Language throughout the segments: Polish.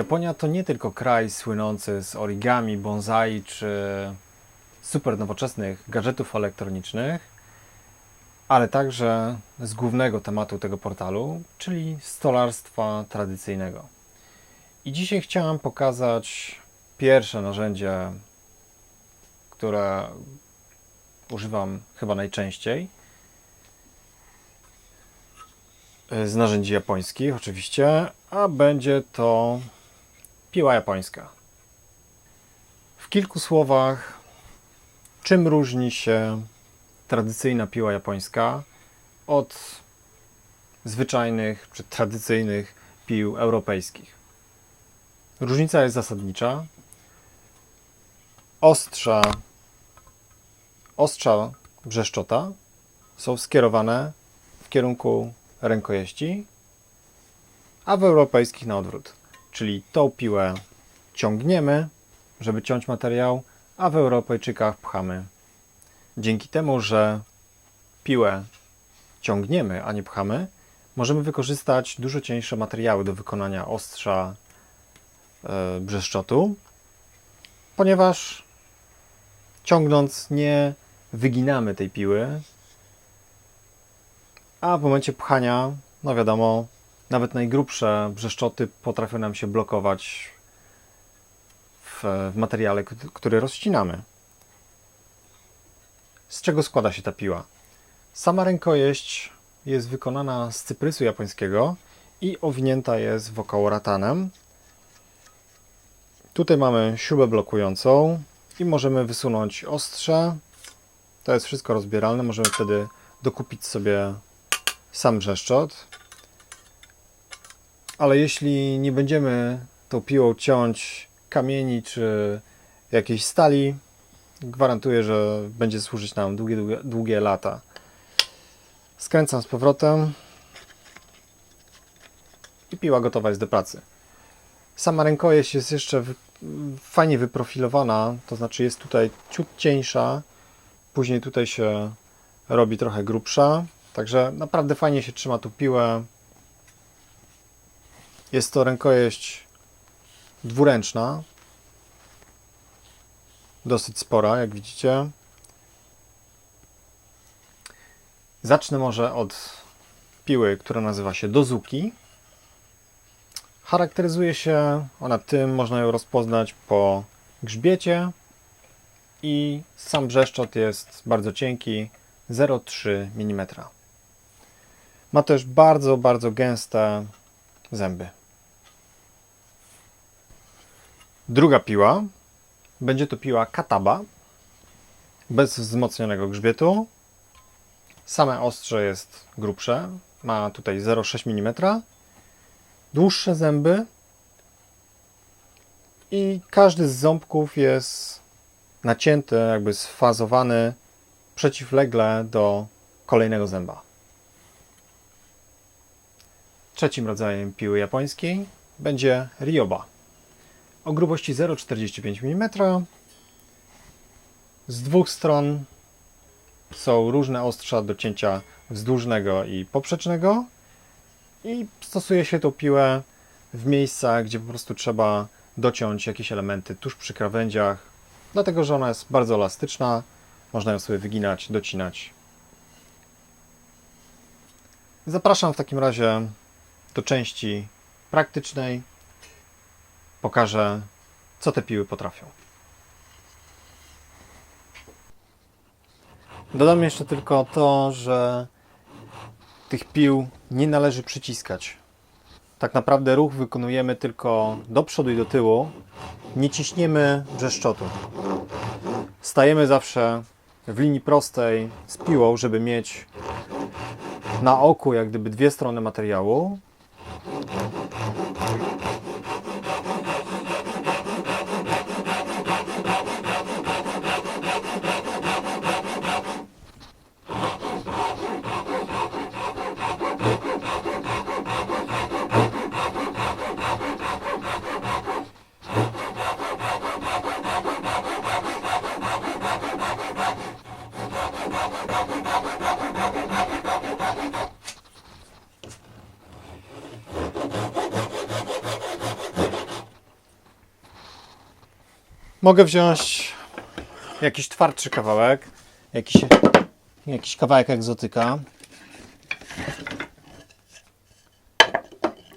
Japonia to nie tylko kraj słynący z origami, bonsai czy super nowoczesnych gadżetów elektronicznych, ale także z głównego tematu tego portalu, czyli stolarstwa tradycyjnego. I dzisiaj chciałem pokazać pierwsze narzędzie, które używam chyba najczęściej. Z narzędzi japońskich, oczywiście, a będzie to piła japońska. W kilku słowach, czym różni się tradycyjna piła japońska od zwyczajnych czy tradycyjnych pił europejskich? Różnica jest zasadnicza. Ostrza, ostrza brzeszczota są skierowane w kierunku rękojeści, a w europejskich na odwrót. Czyli tą piłę ciągniemy, żeby ciąć materiał, a w Europejczykach pchamy. Dzięki temu, że piłę ciągniemy, a nie pchamy, możemy wykorzystać dużo cieńsze materiały do wykonania ostrza e, brzeszczotu, ponieważ ciągnąc nie wyginamy tej piły, a w momencie pchania, no wiadomo, nawet najgrubsze brzeszczoty potrafią nam się blokować w, w materiale, który rozcinamy. Z czego składa się ta piła? Sama rękojeść jest wykonana z cyprysu japońskiego i owinięta jest wokoło ratanem. Tutaj mamy śrubę blokującą i możemy wysunąć ostrze. To jest wszystko rozbieralne. Możemy wtedy dokupić sobie sam brzeszczot. Ale jeśli nie będziemy tą piłą ciąć kamieni czy jakiejś stali, gwarantuję, że będzie służyć nam długie, długie, długie lata. Skręcam z powrotem i piła gotowa jest do pracy. Sama rękojeść jest jeszcze fajnie wyprofilowana, to znaczy jest tutaj ciut cieńsza, później tutaj się robi trochę grubsza, także naprawdę fajnie się trzyma tu piłę. Jest to rękojeść dwuręczna, dosyć spora, jak widzicie. Zacznę może od piły, która nazywa się Dozuki. Charakteryzuje się ona tym, można ją rozpoznać po grzbiecie i sam brzeszczot jest bardzo cienki, 0,3 mm. Ma też bardzo, bardzo gęste zęby. Druga piła będzie to piła Kataba bez wzmocnionego grzbietu. Same ostrze jest grubsze, ma tutaj 0,6 mm. Dłuższe zęby i każdy z ząbków jest nacięty, jakby sfazowany przeciwlegle do kolejnego zęba. Trzecim rodzajem piły japońskiej będzie Ryoba o grubości 0,45 mm. Z dwóch stron są różne ostrza do cięcia wzdłużnego i poprzecznego i stosuje się tą piłę w miejscach, gdzie po prostu trzeba dociąć jakieś elementy tuż przy krawędziach, dlatego że ona jest bardzo elastyczna, można ją sobie wyginać, docinać. Zapraszam w takim razie do części praktycznej, pokażę, co te piły potrafią. Dodam jeszcze tylko to, że tych pił nie należy przyciskać. Tak naprawdę ruch wykonujemy tylko do przodu i do tyłu. Nie ciśniemy brzeszczotu. Stajemy zawsze w linii prostej z piłą, żeby mieć na oku jak gdyby dwie strony materiału. Mogę wziąć jakiś twardszy kawałek, jakiś, jakiś kawałek egzotyka.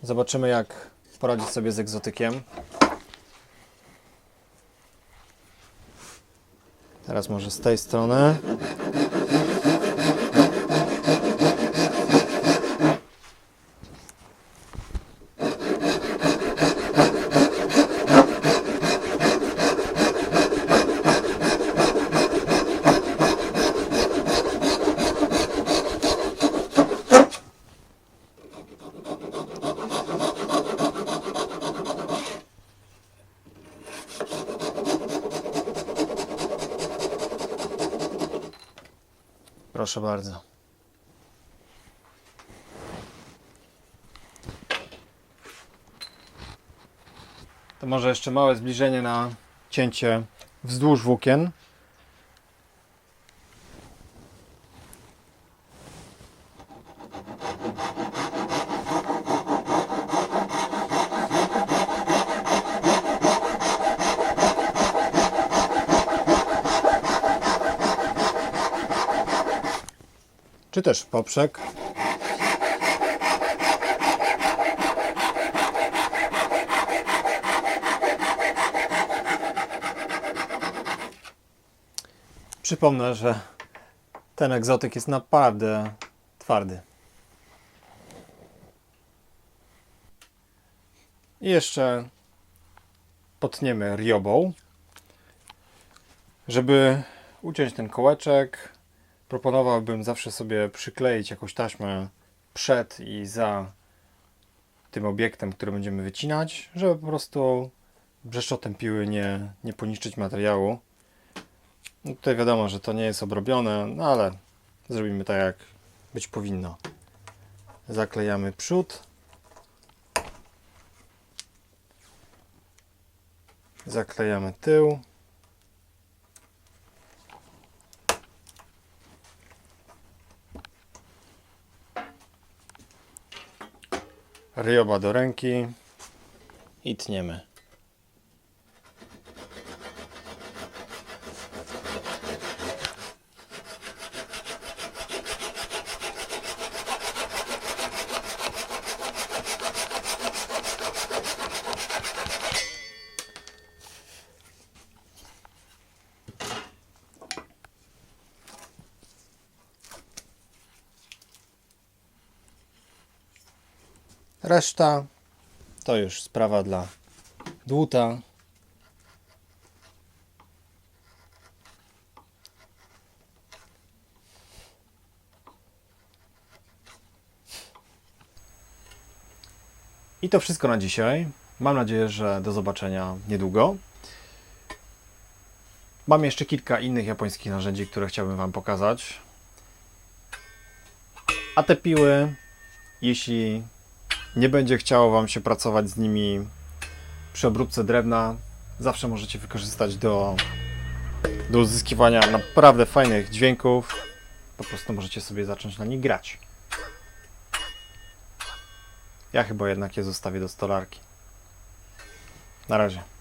Zobaczymy, jak poradzić sobie z egzotykiem. Teraz może z tej strony. Proszę bardzo. To może jeszcze małe zbliżenie na cięcie wzdłuż włókien. Czy też poprzek. Przypomnę, że ten egzotyk jest naprawdę twardy. I jeszcze potniemy riobą. Żeby uciąć ten kołeczek, proponowałbym zawsze sobie przykleić jakąś taśmę przed i za tym obiektem, który będziemy wycinać, żeby po prostu brzeszczotem piły nie, nie poniszczyć materiału. No tutaj wiadomo, że to nie jest obrobione, no ale zrobimy tak jak być powinno. Zaklejamy przód. Zaklejamy tył. Ryoba do ręki i tniemy. Reszta to już sprawa dla dłuta. I to wszystko na dzisiaj. Mam nadzieję, że do zobaczenia niedługo. Mam jeszcze kilka innych japońskich narzędzi, które chciałbym Wam pokazać. A te piły, jeśli nie będzie chciało Wam się pracować z nimi przy obróbce drewna, zawsze możecie wykorzystać do, do uzyskiwania naprawdę fajnych dźwięków. Po prostu możecie sobie zacząć na nich grać. Ja chyba jednak je zostawię do stolarki. Na razie.